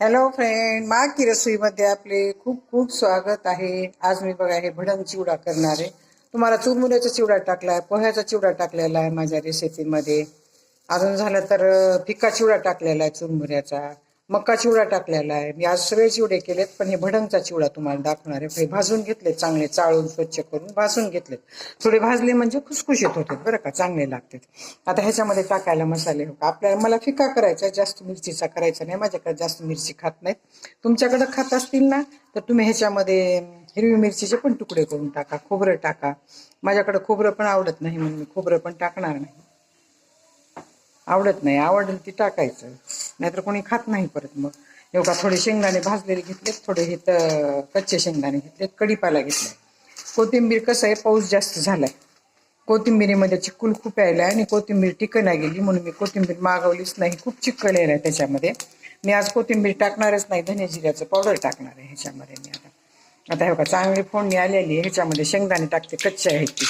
Hello friend मा की रसोईमध्ये आपले खूप खूप स्वागत आहे. आज मी बघा हे भडंग चिवडा करणार आहे. तुम्हाला चुरमुऱ्याचा चिवडा टाकलाय पोह्याचा चिवडा टाकलेला आहे माझ्या रेसिपीमध्ये अजून झालं तर अं, फिक्का चिवडा टाकलेला आहे चुरमुऱ्याचा. मक्का चिवडा टाकलेला आहे. मी आज सगळे चिवडे केलेत पण हे भडंगचा चिवडा तुम्हाला दाखवणार आहे. हे भाजून घेतले चांगले चाळून स्वच्छ करून भाजून घेतलेत. थोडे भाजले म्हणजे खुसखुशीत होते बरं का? चांगले लागतात. आता ह्याच्यामध्ये टाकायला मसाले हो का? आपल्याला मला फिका करायचा जास्त मिरचीचा करायचा नाही माझ्याकडे जास्त मिरची खात नाहीत. तुमच्याकडे खात असतील ना तर तुम्ही ह्याच्यामध्ये हिरवी मिरचीचे पण तुकडे करून टाका खोबरं टाका. माझ्याकडे खोबरं पण आवडत नाही म्हणून मी खोबरं पण टाकणार नाही. आवडत नाही आवडेल ती टाकायचं. नाहीतर कोणी खात नाही परत मग. एवढा थोडे शेंगदाणे भाजलेले घेतलेत थोडे हे कच्चे शेंगदाणे घेतलेत कढीपाला घेतलाय. कोथिंबीर कसं आहे पाऊस जास्त झालाय. कोथिंबिरीमध्ये चिकूल खूप यायला आणि कोथिंबीर टिकना गेली म्हणून मी कोथिंबीर मागवलीच नाही. खूप चिकल यायला त्याच्यामध्ये. मी आज कोथिंबीर टाकणारच नाही धने जिऱ्याचं पावडर टाकणार आहे ह्याच्यामध्ये मी आता. आता हे बघा चांगली फोडणी आलेली आहे ह्याच्यामध्ये शेंगदाणे टाकते कच्चे आहेत ती.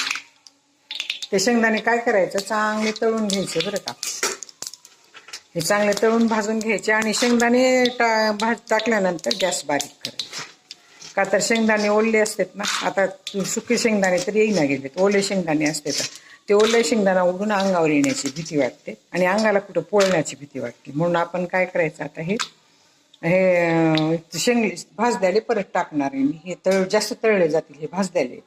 ते शेंगदाणे काय करायचं? चांगले तळून घ्यायचे बरं का. हे चांगले तळून भाजून घ्यायचे आणि शेंगदाणे टा भाज टाकल्यानंतर गॅस बारीक करायचे. का तर शेंगदाणे ओले असतात ना आता सुके शेंगदाणे तर येईना गेलेत. ओले शेंगदाणे असते तर. ते ओले शेंगदाणा उडून अंगावर येण्याची भीती वाटते आणि अंगाला कुठं पोळण्याची भीती वाटते. म्हणून आपण काय करायचं आता हे हे शेंग भाजद्याले परत टाकणार आहे मी. हे तळ जास्त तळले जातील हे भाजद्याले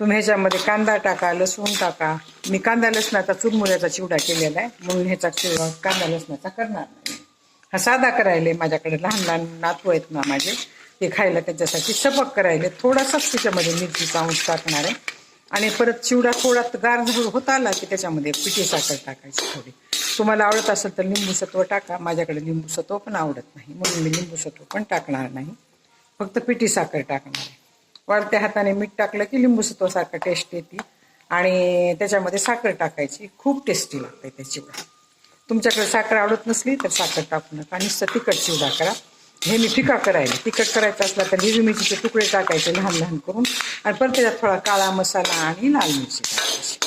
तुम्ही ह्याच्यामध्ये कांदा टाका लसूण टाका. मी कांदा लसणाचा चुरमुऱ्याचा चिवडा केलेला आहे म्हणून ह्याचा चिवडा कांदा लसणाचा करणार नाही. हा साधा करायला माझ्याकडे लहान लहान नातू आहेत ना माझे ते खायला त्याच्यासाठी सपक करायले. थोडासाच त्याच्यामध्ये मिरचीचा अंश टाकणार आहे. आणि परत चिवडा थोडा गार होत आला की त्याच्यामध्ये पिठी साखर टाकायची थोडी. तुम्हाला आवडत असेल तर लिंबू सत्व टाका. माझ्याकडे लिंबू सत्व पण आवडत नाही म्हणून मी लिंबू सत्व पण टाकणार नाही. फक्त पिठी साखर टाकणार आहे. वाढत्या हाताने मीठ टाकलं की लिंबू सत्वासारखं टेस्ट येते. आणि त्याच्यामध्ये साखर टाकायची. खूप टेस्टी लागते त्याची तुमच्याकडे साखर आवडत नसली तर साखर टाकू नका. नुसतं तिखट चिवडा करा. हे मी फिका करायला. तिखट करायचं असला तर हिरवी मिरचीचे तुकडे टाकायचे लहान लहान करून. आणि परत त्याच्यात थोडा काळा मसाला आणि लाल मिरची टाकायची.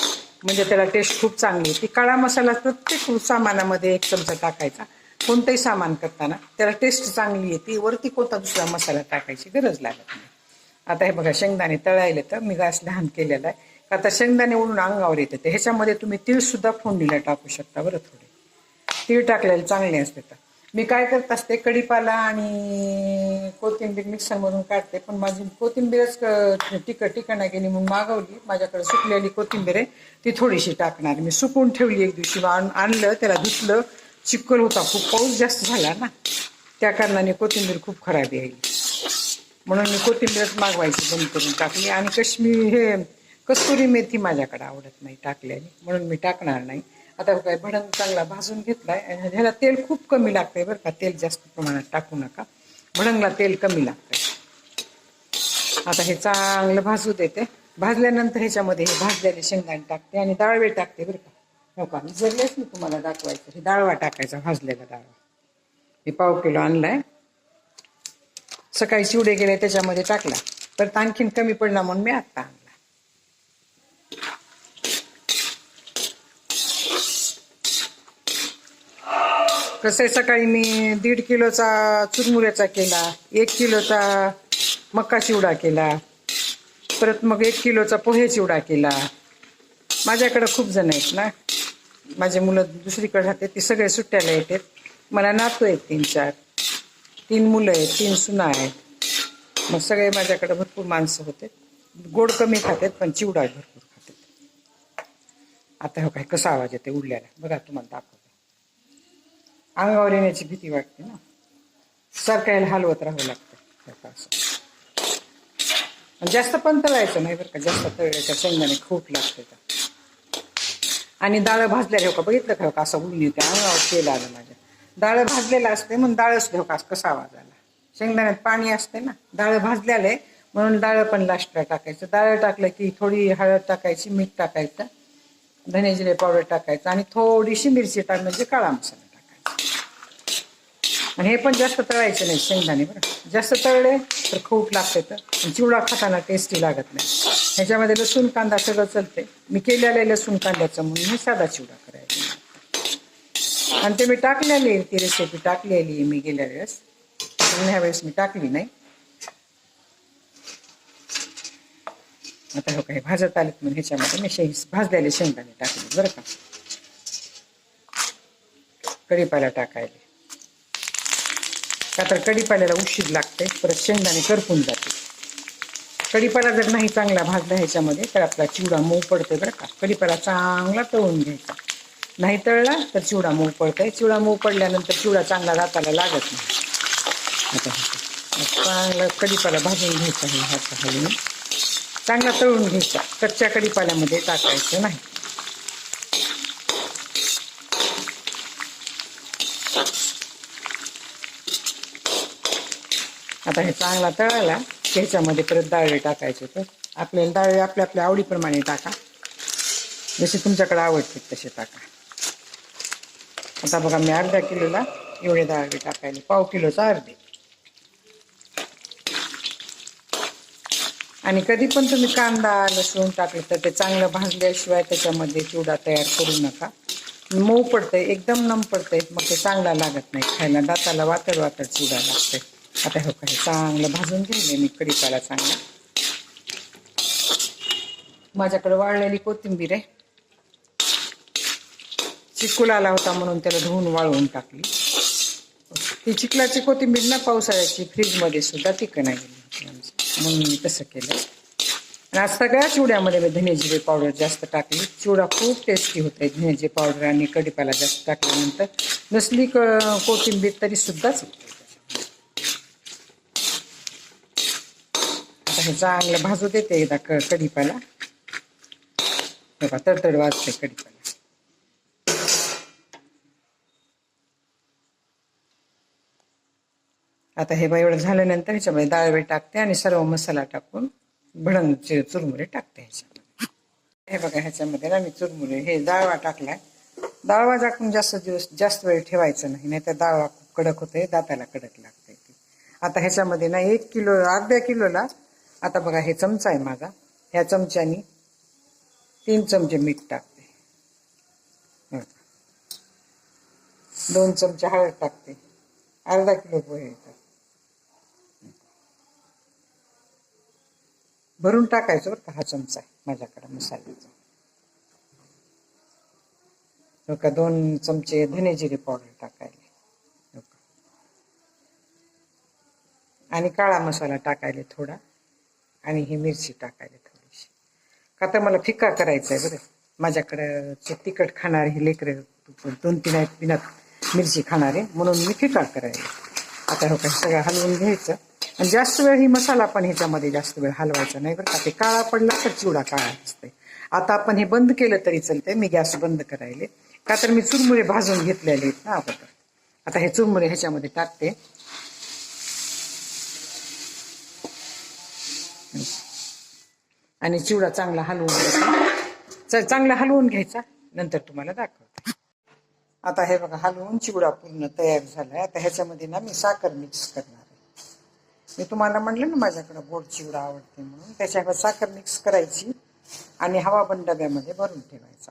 म्हणजे त्याला टेस्ट खूप चांगली येते. काळा मसाला प्रत्येक सामानामध्ये एक चमचा टाकायचा. कोणतंही सामान करताना त्याला टेस्ट चांगली येते. वरती कोणता दुसरा मसाला टाकायची गरज लागत नाही. आता हे बघा शेंगदाणे तळायले तर मी गॅस लहान केलेला आहे. आता शेंगदाणे उडून अंगावर येते ते ह्याच्यामध्ये तुम्ही तीळ सुद्धा फोडणीला टाकू शकता बरं थोडे. तीळ टाकलेले चांगले असते तर. मी काय करत असते कढीपाला आणि कोथिंबीर मिक्सरमधून काढते. पण माझी कोथिंबीरच क- तिखट गेली म्हणून मागवली. माझ्याकडे सुकलेली कोथिंबीर आहे ती थोडीशी टाकणार. मी सुकून ठेवली एक दिवशी. आणलं त्याला धुतलं. चिक्कल होता खूप पाऊस जास्त झाला ना. त्या कारणाने कोथिंबीर खूप खराब यायली. म्हणून मी कोथिंबीरच मागवायची बंद करून टाकली. आणि कश्मीर हे कस्तुरी मेथी माझ्याकडे आवडत नाही टाकल्याने म्हणून मी टाकणार नाही. आता काय भडंग चांगला भाजून घेतलाय आणि ह्याला तेल खूप कमी लागतंय बरं का. तेल जास्त प्रमाणात टाकू नका. भडंगला तेल कमी लागतंय. आता हे चांगलं भाजू देते. भाजल्यानंतर ह्याच्यामध्ये हे भाजलेले शेंगदाणे टाकते आणि डाळवे टाकते बरं का. हो का? विसरलेच मी तुम्हाला दाखवायचं हे डाळवा टाकायचा भाजलेला डाळवा. हे पाव किलो आणलाय. सकाळी चिवडे गेले त्याच्यामध्ये टाकला. तर आणखीन कमी पडला म्हणून मी आत्ता आणला. कसं आहे सकाळी मी दीड किलोचा चुरमुऱ्याचा केला एक किलोचा मक्का चिवडा केला परत मग एक किलोचा पोहे चिवडा केला. माझ्याकडं खूप जण आहेत ना. माझे मुलं दुसरीकडे राहते ते सगळे सुट्ट्याला येतात. मला नातू आहेत तीन चार. तीन मुलं आहेत तीन सुना आहेत. मग सगळे माझ्याकडे भरपूर माणसं होते. गोड कमी खातात पण चिवडा भरपूर खातात. आता हो काय कसा आवाज येते उडल्याला? बघा तुम्हाला दाखवतो. अंगावर येण्याची भीती वाटते ना. सरकायला हलवत राहावं लागतं. असं. जास्त पण तळायचं नाही बरं का. जास्त तळल्याच्या शेंगाने खूप लागते तर आणि डाळ भाजल्या हो का? बघितलं का हो का? असं उडून येते. अंगावर तेल आलं माझ्या. डाळ भाजलेलं असते म्हणून डाळच घेऊ हो का कसा आवाज आला? शेंगदाण्यात पाणी असते ना डाळ भाजलेलं आहे म्हणून डाळ पण लास्टला टाकायचं. डाळ टाकलं की थोडी हळद टाकायची मीठ टाकायचं धने जिरे पावडर टाकायचं आणि थोडीशी मिरची टाक म्हणजे काळा मसाला टाकायचा. आणि हे पण जास्त तळायचं नाही शेंगदाणे बरं. जास्त तळले तर खूप लागते तर. चिवडा खाताना टेस्टी लागत नाही. ह्याच्यामध्ये लसूण कांदा सगळं चलते मी केलेलं आहे लसूण कांद्याचं म्हणून मी साधा चिवडा करायचा आणि ते मी टाकलेली ती रेसिपी टाकलेली आहे मी गेल्या वेळेस. पण ह्या वेळेस मी टाकली नाही. आता हो काही भाजत आलेत म्हणून ह्याच्यामध्ये मी शेंग भाजलेले शेंगदाणे टाकले बरं का. कढीपाला टाकायले. का तर कढीपाल्याला उशीर लागते परत शेंगदाणे करपून जाते. कढीपाला जर नाही चांगला भाजला ह्याच्यामध्ये तर आपला चिवडा मऊ पडतोय बरं का. कढीपाला चांगला तळून घ्यायचा. नाही तळला तर चिवडा मऊ पडतोय. चिवडा मऊ पडल्यानंतर चिवडा चांगला दाताला लागत नाही. आता चांगला कडीपाला भाजून घ्यायचा आहे ह्याचा हलून चांगला तळून घ्यायचा. कच्च्या कडीपाल्यामध्ये टाकायचं नाही. आता हे चांगला तळाला की ह्याच्यामध्ये परत डाळे टाकायचे तर आपल्याला डाळे आपल्या आपल्या आवडीप्रमाणे टाका. जसे तुमच्याकडे आवडते तसे टाका. आता बघा मी अर्धा किलोला एवढे डाळे टाकायले. पाव किलोचा अर्धे. आणि कधी पण तुम्ही कांदा लसूण टाकलं तर ते चांगलं भाजल्याशिवाय त्याच्यामध्ये चिवडा तयार करू नका. मऊ पडतंय एकदम नम पडतंय मग ते चांगला लागत नाही खायला. दाताला वातड वातड चिवडा लागतंय. आता हो काय चांगलं भाजून घेईन मी कढीपाला चांगला. माझ्याकडे वाळलेली कोथिंबीर आहे. चिकूल आला होता म्हणून त्याला धुवून वाळवून टाकली. ती चिखलाची कोथिंबीर ना पावसाळ्याची फ्रीजमध्ये सुद्धा टिक नाही गेली म्हणून मी तसं केलं. आणि आज सगळ्या चिवड्यामध्ये मी धनेजिरे पावडर जास्त टाकली. चिवडा खूप टेस्टी होते धनेजिरे पावडर आणि कढीपाला जास्त टाकल्यानंतर नसली क- कोथिंबीर तरी सुद्धाच होते आता हे चांगलं भाजू देते एकदा क कढीपाला. बघा तडतड वाजते कढीपाला. आता हे एवढं झाल्यानंतर ह्याच्यामध्ये डाळवे टाकते आणि सर्व मसाला टाकून भडंग चुरमुरे टाकते ह्याच्यामध्ये. हे बघा ह्याच्यामध्ये ना मी चुरमुरे हे डाळवा टाकलाय. डाळवा टाकून जास्त दिवस जास्त वेळ ठेवायचं नाही नाही तर डाळवा खूप कडक होते दाताला कडक लागते आता ह्याच्यामध्ये ना एक किलो अर्ध्या किलोला आता बघा हे चमचा आहे माझा ह्या चमच्यानी तीन चमचे मीठ टाकते. दोन चमचे हळद टाकते. अर्धा किलो पोहे येतात भरून टाकायचं बरं का हा चमचा आहे माझ्याकडे मसाल्याचा. हो का? दोन चमचे धने जिरे पावडर टाकायले. हो का. आणि काळा मसाला टाकायला थोडा. आणि ही मिरची टाकायला थोडीशी. का तर मला फिक्का करायचा आहे बरं. माझ्याकडं तिखट खाणारे हे लेकरं दोन तीन आहेत पिनात मिरची खाणारे म्हणून मी फिक्का करायला. आता हो का सगळं हलवून घ्यायचं. आणि जास्त वेळ ही मसाला पण ह्याच्यामध्ये जास्त वेळ हलवायचा नाही बरं का. ते काळा पडला तर चिवडा काळा असते आता आपण हे बंद केलं तरी चालतंय. मी गॅस बंद करायले. का तर मी चुरमुरे भाजून घेतलेले आहेत ना अगोदर. आता हे चुरमुरे ह्याच्यामध्ये टाकते. आणि चिवडा चांगला हलवून घ्यायचा. चांगला हलवून घ्यायचा. नंतर तुम्हाला दाखवते. आता हे बघा हलवून चिवडा पूर्ण तयार झालाय. आता ह्याच्यामध्ये ना मी साखर मिक्स करणार मी तुम्हाला म्हणलं ना माझ्याकडे गोड चिवडा आवडते म्हणून. त्याच्यावर साखर मिक्स करायची आणि हवाबंद डब्यामध्ये भरून ठेवायचा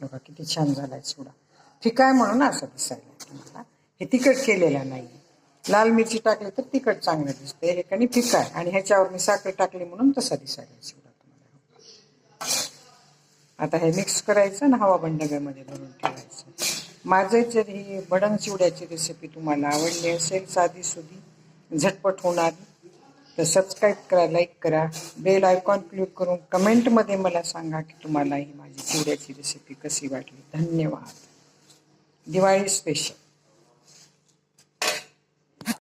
बघा किती छान झालाय चिवडा. फिका आहे म्हणून असं दिसायला तुम्हाला हे तिखट केलेलं नाही. लाल मिरची टाकली तर तिखट चांगलं दिसते हे कणी फिका आहे आणि ह्याच्यावर मी साखर टाकली म्हणून तसा दिसायला चिवडा तुम्हाला. आता हे मिक्स करायचं आणि हवा डब्यामध्ये भरून ठेवायचं. माझे जर हे भडंग चिवड्याची रेसिपी तुम्हाला आवडली असेल साधी सुधी झटपट होणारी तर सबस्क्राईब करा लाईक करा. बेल आयकॉन क्लिक करून कमेंटमध्ये मला सांगा की तुम्हाला ही माझी चिवड्याची रेसिपी कशी वाटली. धन्यवाद. दिवाळी स्पेशल